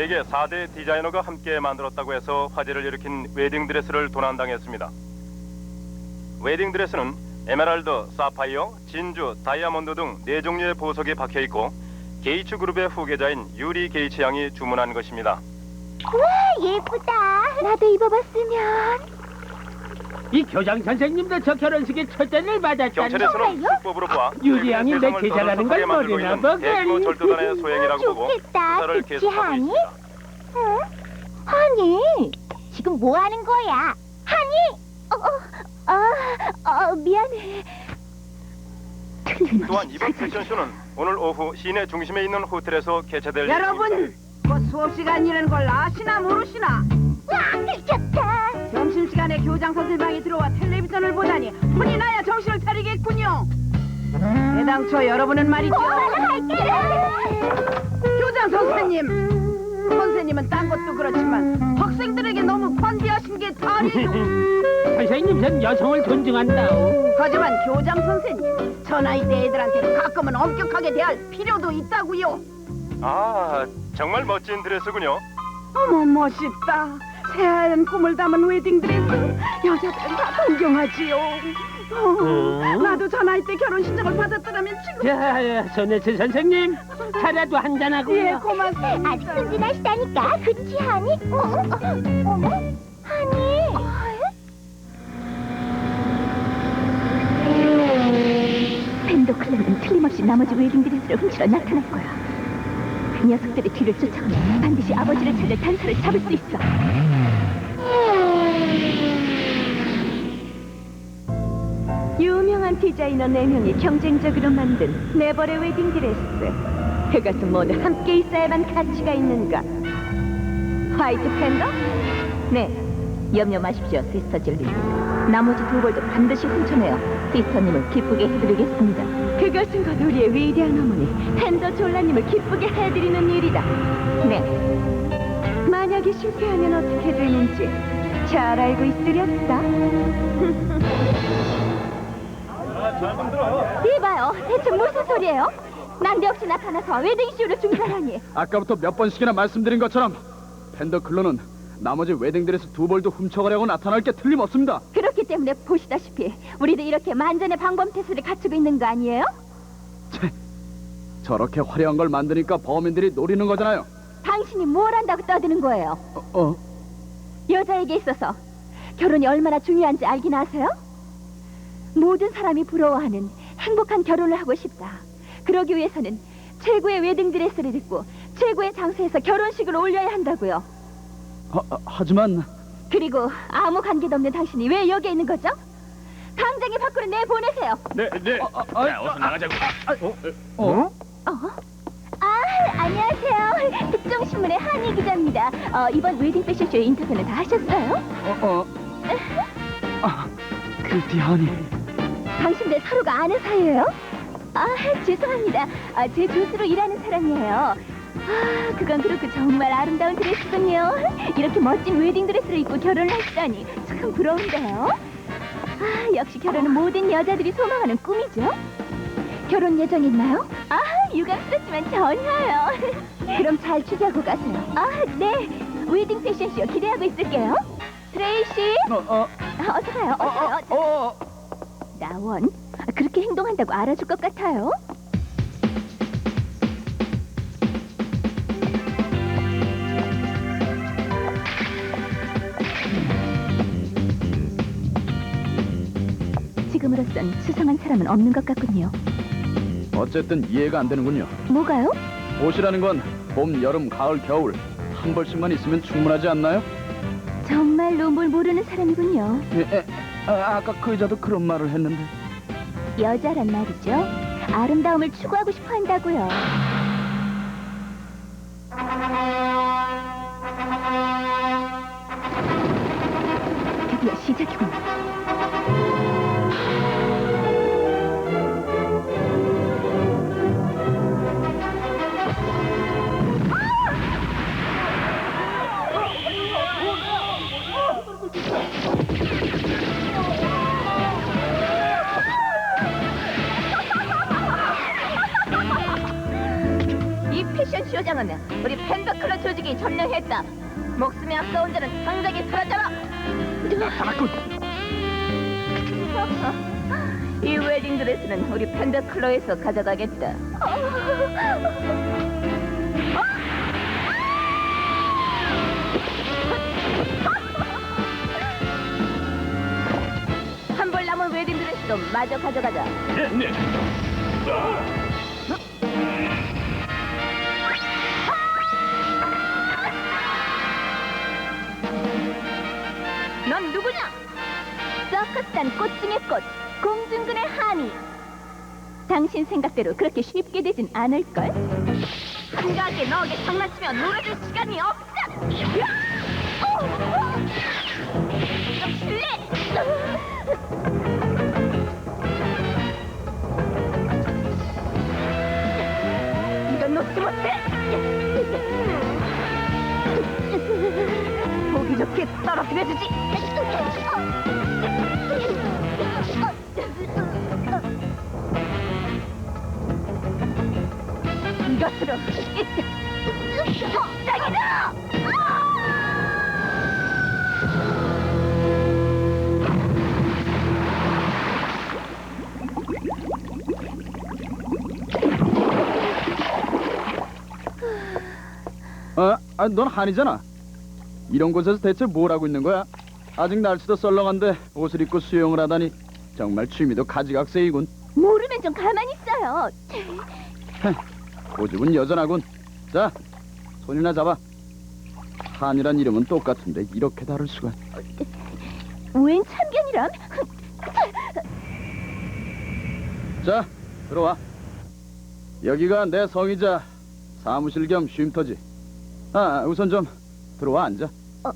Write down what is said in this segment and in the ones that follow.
세계 4대 디자이너가 함께 만들었다고 해서 화제를 일으킨 웨딩드레스를 도난당했습니다. 웨딩드레스는 에메랄드, 사파이어, 진주, 다이아몬드 등네 종류의 보석이 박혀 있고 게이츠 그룹의 후계자인 유리 게이츠 양이 주문한 것입니다. 와, 예쁘다. 나도 입어봤으면. 이 교장 선생님도 저 결혼식에 초대를 받았다니 경찰에서는 정말요? 수법으로 봐 유리 양이 내 세상을 계좌라는 걸 모르나 있는 보군. 대규모 절도단의 소행이라고 보고 좋겠다. 수사를 그치, 계속하고 하니? 있습니다. 응? 하니, 지금 뭐 하는 거야? 하니? 어, 어, 어, 어 미안해. 또한 이번 패션쇼는 오늘 오후 시내 중심에 있는 호텔에서 개최될 여러분, 예정입니다. 곧 수업 시간이라는 걸 아시나 모르시나? 와, 미쳤다. 시간에 교장 선생방에 들어와 텔레비전을 보다니 혼이 나야 정신을 차리겠군요. 애당초 여러분은 말이죠. 교장 선생님, 선생님은 딴 것도 그렇지만 학생들에게 너무 관대하신 게 다리죠. 선생님 전 여성을 존중한다오 하지만 교장 선생님, 저 나이 때 애들한테 가끔은 엄격하게 대할 필요도 있다고요. 아 정말 멋진 드레스군요. 어머 멋있다. 새하얀 꿈을 담은 웨딩드레스 여자들은 다 동경하지요. 어, 음. 나도 저 나이 때 결혼 신청을 받았더라면 지금 자 손혜수 선생님 차라도 예 한잔하고요 고맙습니다. 아직 순진하시다니까. 그치, 하니? 어, 어, 어, 어머, 하니. 펜더 클랜은 틀림없이 나머지 웨딩드레스를 훔치러 나타날 거야. 녀석들이 뒤를 쫓아가면 반드시 아버지를 찾을 단서를 잡을 수 있어. 유명한 디자이너 4명이 경쟁적으로 만든 네벌의 웨딩 드레스. 그것은 모두 함께 있어야만 가치가 있는가? 화이트 팬더? 네, 염려 마십시오, 시스터 질리. 나머지 두 벌도 반드시 훔쳐내어 시스터님을 기쁘게 해드리겠습니다. 그것은 곧 우리의 위대한 어머니 팬더 졸라님을 기쁘게 해드리는 일이다. 네. 만약에 실패하면 어떻게 되는지 잘 알고 있으렸다. 이봐요, 대체 무슨 소리예요? 난데없이 나타나서 웨딩쇼를 중단하니 아까부터 몇 번씩이나 말씀드린 것처럼 팬더 클로는 나머지 웨딩드레스 두 벌도 훔쳐가려고 나타날 게 틀림없습니다. 그렇기 때문에 보시다시피 우리도 이렇게 만전의 방범태세를 갖추고 있는 거 아니에요? 저렇게 화려한 걸 만드니까 범인들이 노리는 거잖아요. 당신이 뭘 한다고 떠드는 거예요? 어, 어? 여자에게 있어서 결혼이 얼마나 중요한지 알긴 아세요? 모든 사람이 부러워하는 행복한 결혼을 하고 싶다. 그러기 위해서는 최고의 웨딩 드레스를 입고 최고의 장소에서 결혼식을 올려야 한다고요. 하, 아, 하지만 그리고 아무 관계도 없는 당신이 왜 여기에 있는 거죠? 당장에 밖으로 내보내세요. 네, 네. 아, 자, 어서 나가자고. 어? 어? 아, 안녕하세요. 특종신문의 한희 기자입니다. 어, 이번 웨딩 패션쇼 인터뷰는 다 하셨어요? 어, 어. 아, 큐티 하니. 당신들 서로가 아는 사이예요? 아, 죄송합니다. 아, 제 조수로 일하는 사람이에요. 아, 그건 그렇고 정말 아름다운 드레스군요. 이렇게 멋진 웨딩 드레스를 입고 결혼을 하시다니 참 부러운데요. 아, 역시 결혼은 모든 여자들이 소망하는 꿈이죠. 결혼 예정 있나요? 아, 유감스럽지만 전혀요. 그럼 잘 취재하고 가세요. 아, 네. 웨딩 패션쇼 기대하고 있을게요. 트레이시, 어, 어, 아, 어서 가요. 어, 어서 가요. 어, 어. 나원? 그렇게 행동한다고 알아줄 것 같아요? 지금으로선 수상한 사람은 없는 것 같군요. 어쨌든 이해가 안 되는군요. 뭐가요? 옷이라는 건 봄, 여름, 가을, 겨울 한 벌씩만 있으면 충분하지 않나요? 정말로 뭘 모르는 사람이군요. 예, 에, 아, 아까 그 여자도 그런 말을 했는데 여자란 말이죠. 아름다움을 추구하고 싶어 한다고요. 드디어 시작이군요. 교장은 우리 팬더클럽 조직이 점령했다. 목숨이 아까운 자는 당장에 사라져라. 나타났군. 이 웨딩 드레스는 우리 팬더클럽에서 가져가겠다. 한 벌 남은 웨딩 드레스도 마저 가져가자. 네. 넌 누구냐? 서커스단 꽃 중의 꽃, 공중근의 한이. 당신 생각대로 그렇게 쉽게 되진 않을걸? 한가하게 너에게 장난치며 놀아줄 시간이 없어! 야! 어! 좀 실례! 이건 놓지 못해! 좋게 떨어뜨려주지. 이것으로 짱이다. 어, 아, 넌 한이잖아. 이런 곳에서 대체 뭘 하고 있는 거야? 아직 날씨도 썰렁한데 옷을 입고 수영을 하다니 정말 취미도 가지각색이군. 모르면 좀 가만히 있어요. 고집은 여전하군. 자, 손이나 잡아. 한이란 이름은 똑같은데 이렇게 다를 수가. 웬 참견이람? 자, 들어와. 여기가 내 성이자 사무실 겸 쉼터지. 아, 우선 좀 들어와 앉아. 아,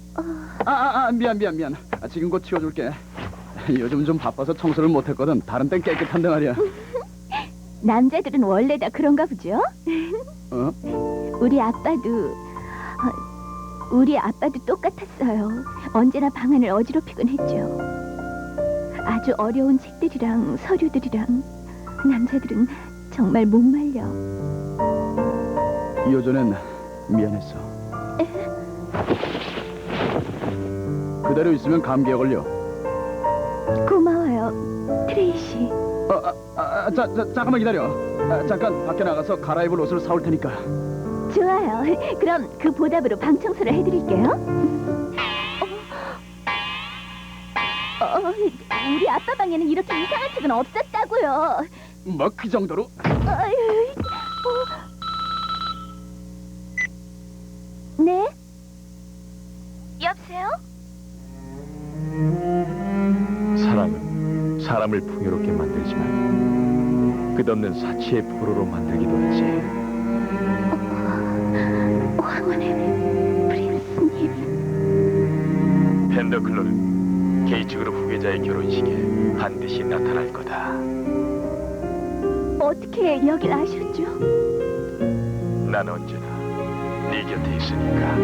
아, 아, 미안, 미안, 미안. 아, 지금 곧 치워줄게. 요즘 좀 바빠서 청소를 못했거든. 다른 땐 깨끗한데 말이야. 남자들은 원래 다 그런가 보죠? 어? 우리 아빠도 어, 우리 아빠도 똑같았어요. 언제나 방안을 어지럽히곤 했죠. 아주 어려운 책들이랑 서류들이랑 남자들은 정말 못 말려. 요전엔 미안했어. 그대로 있으면 감기에 걸려. 고마워요, 트레이시. 어, 아, 아, 자, 자, 잠깐만 기다려. 아, 잠깐 밖에 나가서 갈아입을 옷을 사올 테니까. 좋아요. 그럼 그 보답으로 방 청소를 해드릴게요. 어, 어, 우리 아빠 방에는 이렇게 이상한 책은 없었다고요. 뭐 그 정도로? 어이, 끝없는 사치의 포로로 만들기도 하지. 황혼의 프린스님. 펜더클로는 게이츠 그룹 후계자의 결혼식에 반드시 나타날 거다. 어떻게 여길 아셨죠? 난 언제나 네 곁에 있으니까.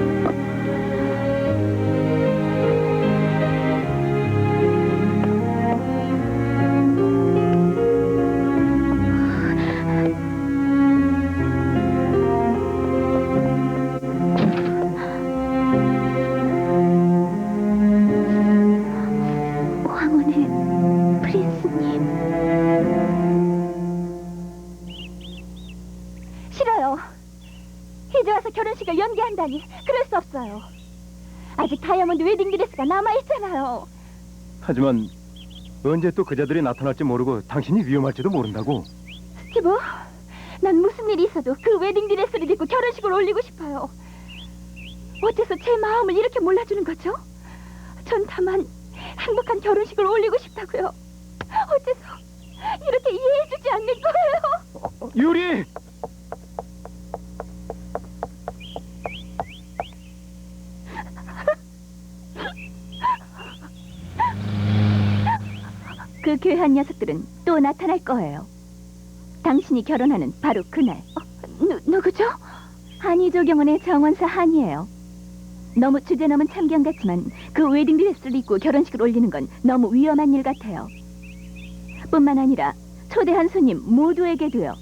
한다니 그럴 수 없어요. 아직 다이아몬드 웨딩 드레스가 남아 있잖아요. 하지만 언제 또 그자들이 나타날지 모르고 당신이 위험할지도 모른다고. 스티브, 난 무슨 일이 있어도 그 웨딩 드레스를 입고 결혼식을 올리고 싶어요. 어째서 제 마음을 이렇게 몰라주는 거죠? 전 다만 행복한 결혼식을 올리고 싶다고요. 어째서 이렇게 이해해주지 않는 거예요? 유리! 그 괴한 녀석들은 또 나타날 거예요. 당신이 결혼하는 바로 그날. 어, 누, 누구죠? 한이 조경원의 정원사 한이에요. 너무 주제 넘은 참견 같지만 그 웨딩 드레스를 입고 결혼식을 올리는 건 너무 위험한 일 같아요. 뿐만 아니라 초대한 손님 모두에게도요.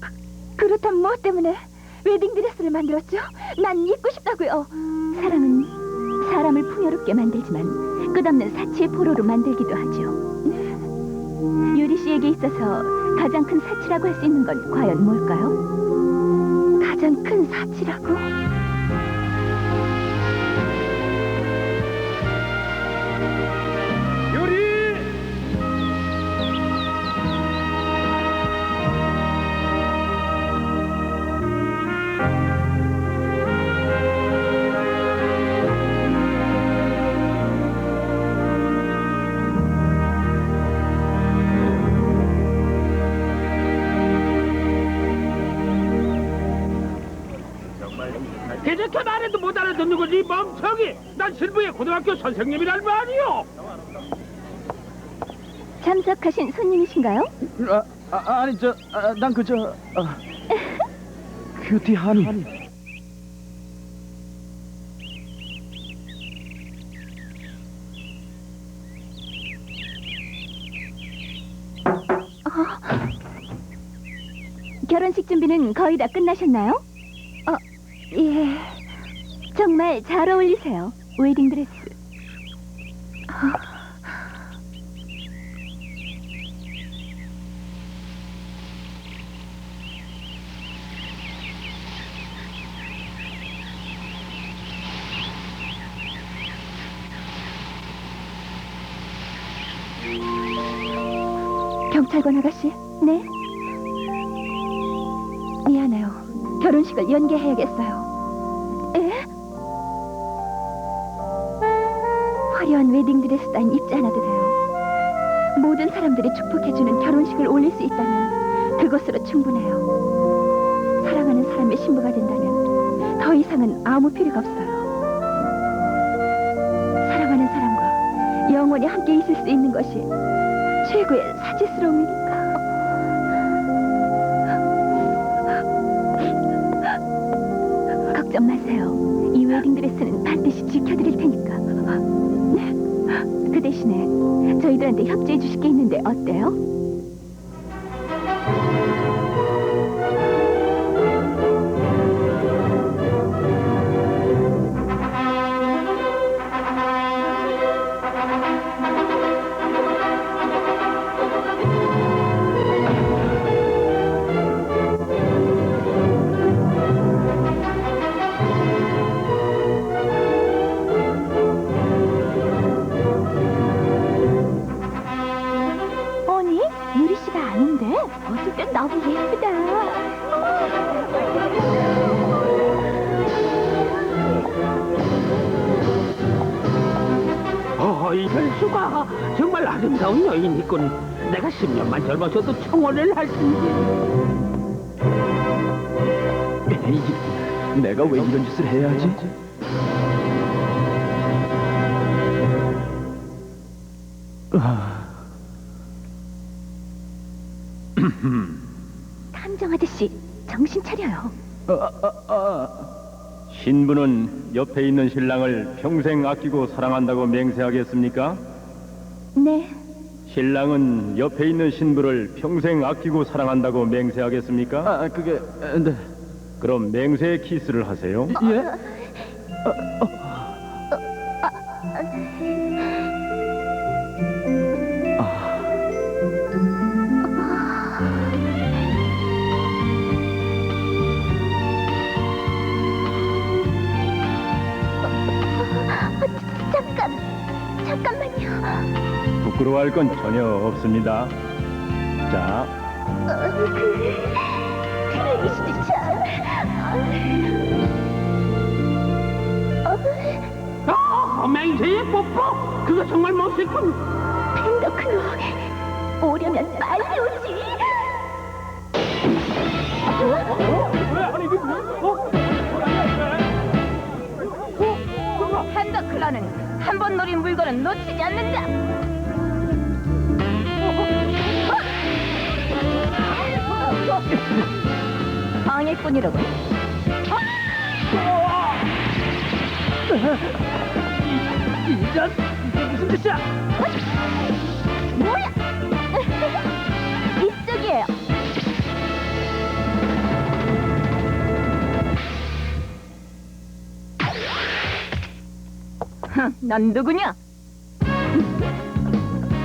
그, 그렇다면 뭐 때문에 웨딩 드레스를 만들었죠? 난 입고 싶다고요. 사랑은 사람을 풍요롭게 만들지만 끝없는 사치의 포로로 만들기도 하죠. 유리 씨에게 있어서 가장 큰 사치라고 할 수 있는 건 과연 뭘까요? 가장 큰 사치라고? 이렇게 말해도 못 알아듣는 거지 멍청이 난 실부의 고등학교 선생님이란 말이오 참석하신 손님이신가요? 아, 아 아니 저난 그저 아, 큐티 하니. 결혼식 준비는 거의 다 끝나셨나요? 어, 예. 정말 잘 어울리세요. 웨딩 드레스. 경찰관 아가씨, 네? 미안해요. 결혼식을 연기해야겠어요. 웨딩 드레스 따윈 입지 않아도 돼요. 모든 사람들이 축복해주는 결혼식을 올릴 수 있다면 그것으로 충분해요. 사랑하는 사람의 신부가 된다면 더 이상은 아무 필요가 없어요. 사랑하는 사람과 영원히 함께 있을 수 있는 것이 최고의 사치스러움이니까. 걱정 마세요. 어때요? 어, 이럴 수가 정말 아름다운 여인이군 내가 10년만 젊어서도 청혼을 할 텐데 에이, 내가 왜 이런 짓을 해야 하지? 탐정 아저씨, 정신 차려요. 신부는 옆에 있는 신랑을 평생 아끼고 사랑한다고 맹세하겠습니까? 네, 신랑은 옆에 있는 신부를 평생 아끼고 사랑한다고 맹세하겠습니까? 아 그게 에, 네. 그럼 맹세의 키스를 하세요. 예? 잠깐, 부끄러워할 건 전혀 없습니다. 자, 어, 그, 참. 어, 어, 맹세의 뽀뽀 그거 정말 멋있군 펜더크로 오려면 빨리 오지. 펜더클라는 한 번 노린 물건은 놓치지 않는다. 방일 뿐이라고. 이전 이게 무슨 뜻이야? 뭐야? 이쪽이에요. 흥, 넌 누구냐?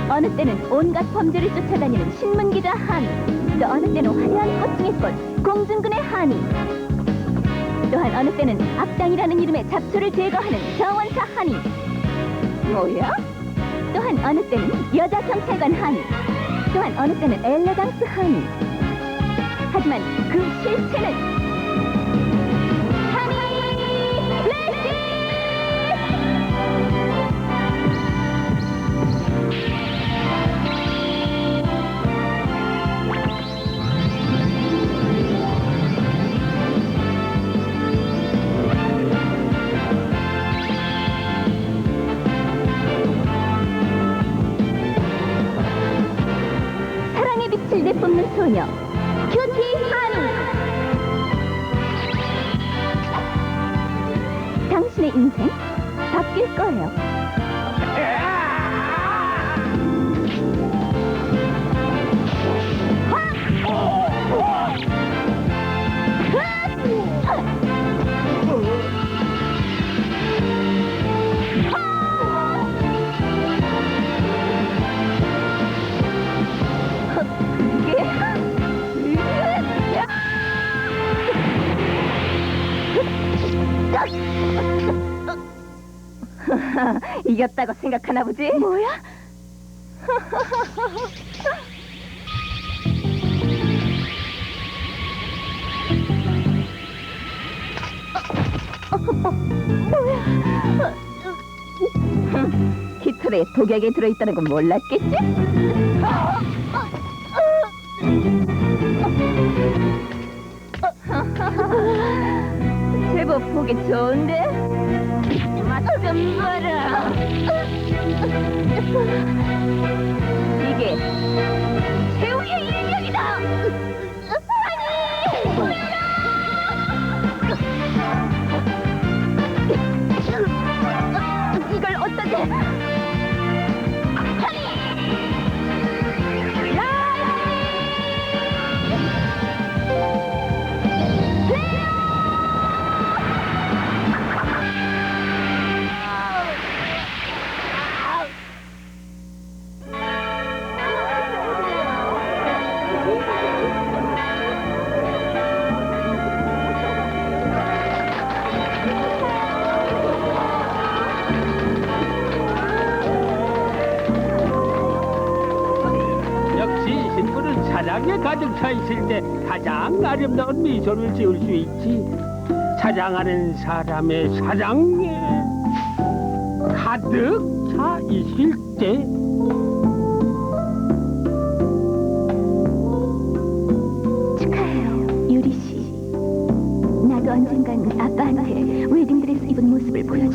어느 때는 온갖 범죄를 쫓아다니는 신문기자 한. 또 어느 때는 화려한 꽃중의 꽃, 공중근의 한이, 또한 어느 때는 악당이라는 이름의 잡초를 제거하는 정원사 한이. 뭐야? 또한 어느 때는 여자 경찰관 한이, 또한 어느 때는 엘레강스 한이. 하지만 그 실체는 이겼다고 생각하나 보지? 뭐야? 깃털에 독약이 들어있다는 건 몰랐겠지? 제법 보기 좋은데? 봐라. 이게 최후의 인격이다. 있을 때 가장 아름다운 미소를 지을 수 있지. 사랑하는 사람의 사랑에 가득 차 있을 때. 축하해요, 유리 씨. 나도 언젠간 아빠한테 웨딩드레스 입은 모습을 보여